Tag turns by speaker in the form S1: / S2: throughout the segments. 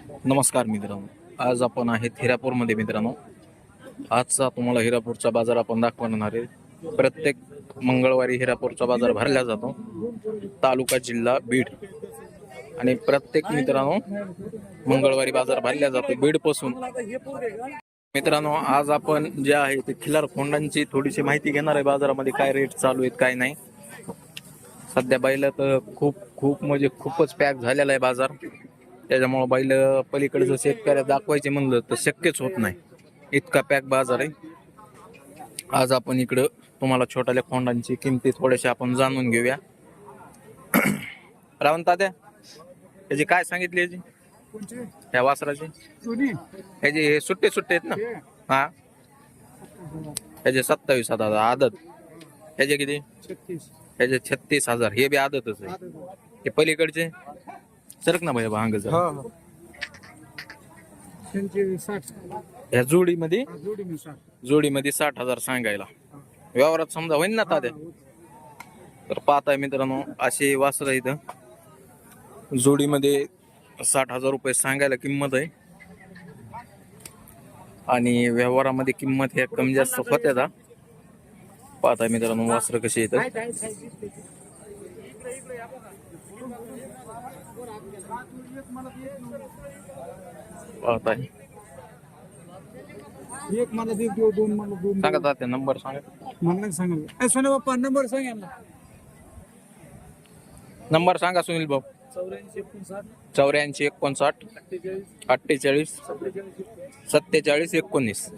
S1: नमस्कार मित्रांनो. आज आपण आहेत हिरापूरमध्ये मित्रांनो. आजचा तुम्हाला हिरापूरचा बाजार आपण दाखवणार आहे. प्रत्येक मंगळवारी हिरापूरचा बाजार भरला जातो. तालुका जिल्हा बीड. आणि प्रत्येक मित्रांनो मंगळवारी बाजार भरला जातो बीडपासून. मित्रांनो आज आपण जे आहे ते खिलार खोंडांची थोडीशी माहिती घेणार आहे. बाजारामध्ये काय रेट चालू आहेत काय नाही. सध्या बैल तर खूप खूप म्हणजे खूपच पॅक झालेला आहे बाजार. त्याच्यामुळं बैल पलीकडचं शेतकऱ्या दाखवायचे म्हणलं तर शक्यच होत नाही. इतका पॅक बाजार आहे. आज आपण इकडं तुम्हाला छोट्याल्या खोंडांची किमती थोड्याशा आपण जाणून घेऊया. रावण तात्या याची काय सांगितली याची? ह्या वासराची? ह्याचे हे सुट्टे सुट्टे आहेत ना? हा. ह्याचे सत्तावीस हजार आदत. ह्याचे किती? ह्याचे छत्तीस हजार. हे बी आदतच आहे. हे पलीकडचे? सरक ना भैया भांग ह्या जोडीमध्ये? जोडीमध्ये साठ. हजार सांगायला. व्यवहारात समजा होईल ना तात्या? तर पाहताय मित्रांनो असे वासर इथं जोडीमध्ये साठ हजार रुपये सांगायला किंमत आहे. आणि व्यवहारामध्ये किंमत ह्या कमी जास्त होत्या का पाहताय मित्रांनो वासर कशी येतात पाहताय.
S2: एक मला दे देऊ दोन मला दोन
S1: सांगा तात्या नंबर सांगा.
S2: मला नाही सांगा सोने बाप्पा नंबर सांगा ना
S1: नंबर सांगा सुनील भाऊ.
S2: चौऱ्याऐंशी एकोणसाठ.
S1: चौऱ्याऐंशी एकोणसाठ.
S2: अठ्ठेचाळीस.
S1: अठ्ठेचाळीस
S2: सत्तेचाळीस
S1: सत्तेचाळीस एकोणीस.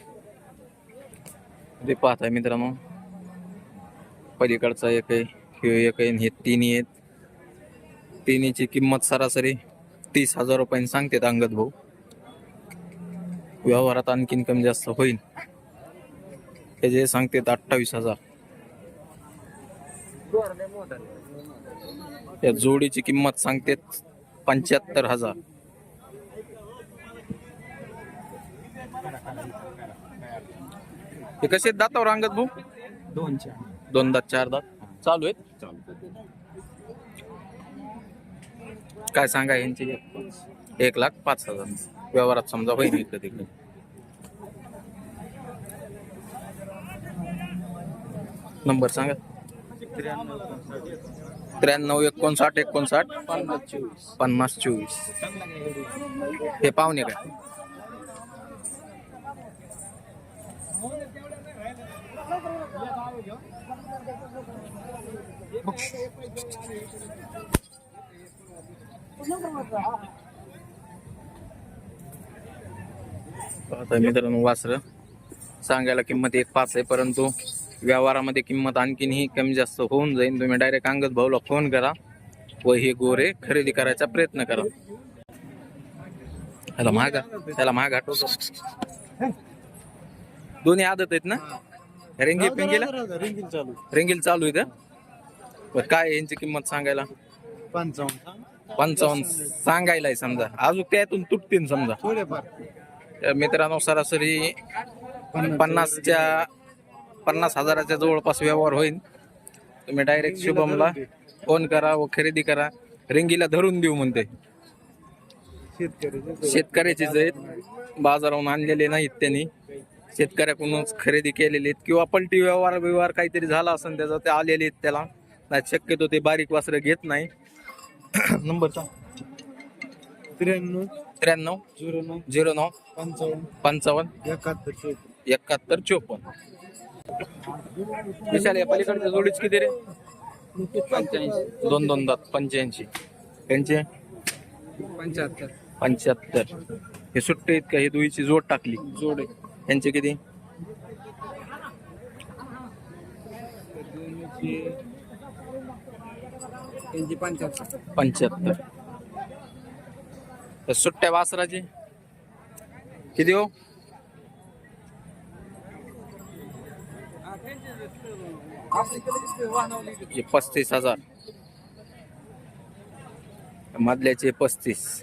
S1: ते पाहताय मित्रांनो. पलीकडचा एक आहे हे एक आहे आणि हे तिन्ही आहेत. तिन्हीची किंमत सरासरी तीस हजार रुपयांनी सांगतात अंगद भाऊ. व्यवहारात आणखीन कमी जास्त होईल. हे जे सांगतात अठ्ठावीस हजार. या जोडीची किंमत सांगतात पंच्याहत्तर हजार. हे कसे दातावर अंगत भाऊ?
S2: दोन चार
S1: दोन दात चार दात. चालू आहेत? काय सांगा यांची? एक लाख पाच हजार. व्यवहारात समजा होईल इकडे तिकडे नंबर सांगा. त्र्याण्णव एकोणसाठ एकोणसाठ
S2: पन्नास चोवीस.
S1: पन्नास चोवीस हे पाहुणे काय? आता मित्रांनो वासर. सांगायला किंमत एक पाच आहे परंतु व्यवहारामध्ये किंमत आणखीनही कमी जास्त होऊन जाईल. तुम्ही डायरेक्ट अंगद भाऊला फोन करा व हे गोरे खरेदी करायचा प्रयत्न करा. ह्याला महागा त्याला महाग आठवतो दोन्ही आदत आहेत ना? रेंगी पिंगीला रेंगील चालू. आहे काय यांची किंमत सांगायला?
S2: पंचावन्न
S1: पंचावन्न सांगायला आहे समजा. अजून त्यातून तुटतील समजा. तर मित्रांनो सरासरी पन्नासच्या पन्नास हजाराच्या जवळपास व्यवहार होईल. तुम्ही डायरेक्ट शुभमला फोन करा व खरेदी करा. रिंगीला धरून देऊ म्हणते. शेतकऱ्याचेच आहेत बाजाराहून आणलेले नाहीत त्यांनी. शेतकऱ्याकडूनच खरेदी केलेले आहेत. किंवा पलटी व्यवहार व्यवहार काहीतरी झाला असेल त्याचा ते आलेले आहेत त्याला. नाही शक्यतो ते बारीक वासरं घेत नाही. नंबर
S2: त्र्याण्णव.
S1: त्र्याण्णव.
S2: झिरो नऊ.
S1: झिरो नऊ.
S2: पंचावन्न.
S1: पंचावन्न.
S2: एकाहत्तर चौपन्न.
S1: एकाहत्तर चोपन्न. विशाल या पलीकडच्या जोडीच किती रे?
S2: पंच्याऐंशी.
S1: दोन दोन दात. पंच्याऐंशी. त्यांचे?
S2: पंच्याहत्तर.
S1: पंच्याहत्तर. हे सुट्टे आहेत का? हे दुईची जोड टाकली.
S2: जोडे
S1: यांचे किती?
S2: त्यांची पंच्याहत्तर.
S1: पंच्याहत्तर. तर सुट्ट्या वासराचे? किती हो? हे पस्तीस हजार. मधल्याचे पस्तीस.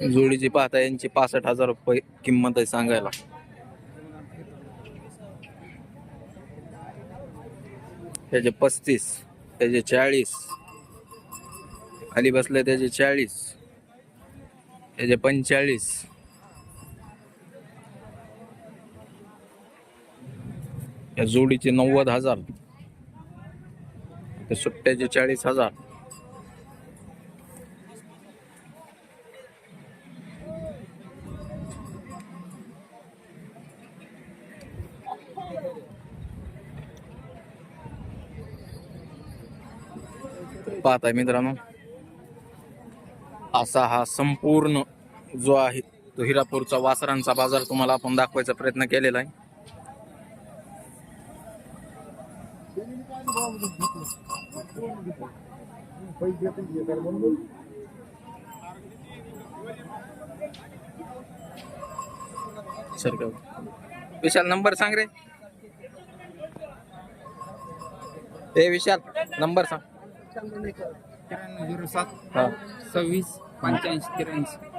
S1: जोडीची पाहता यांची पासष्ट हजार रुपये किंमत आहे सांगायला. त्याचे पस्तीस त्याचे चाळीस खाली बसले त्याचे चाळीस त्याचे पंचेचाळीस. या जोडीचे नव्वद हजार सुट्ट्याचे चाळीस हजार. पाहताय मित्रांनो. असा हा संपूर्ण जो आहे तो हिरापूरचा वासरांचा बाजार तुम्हाला आपण दाखवायचा प्रयत्न केलेला आहे. विशाल नंबर सांग रे. ए विशाल नंबर सांग.
S2: त्र्याण्णव झिरो सात सव्वीस पंच्याऐंशी त्र्याऐंशी.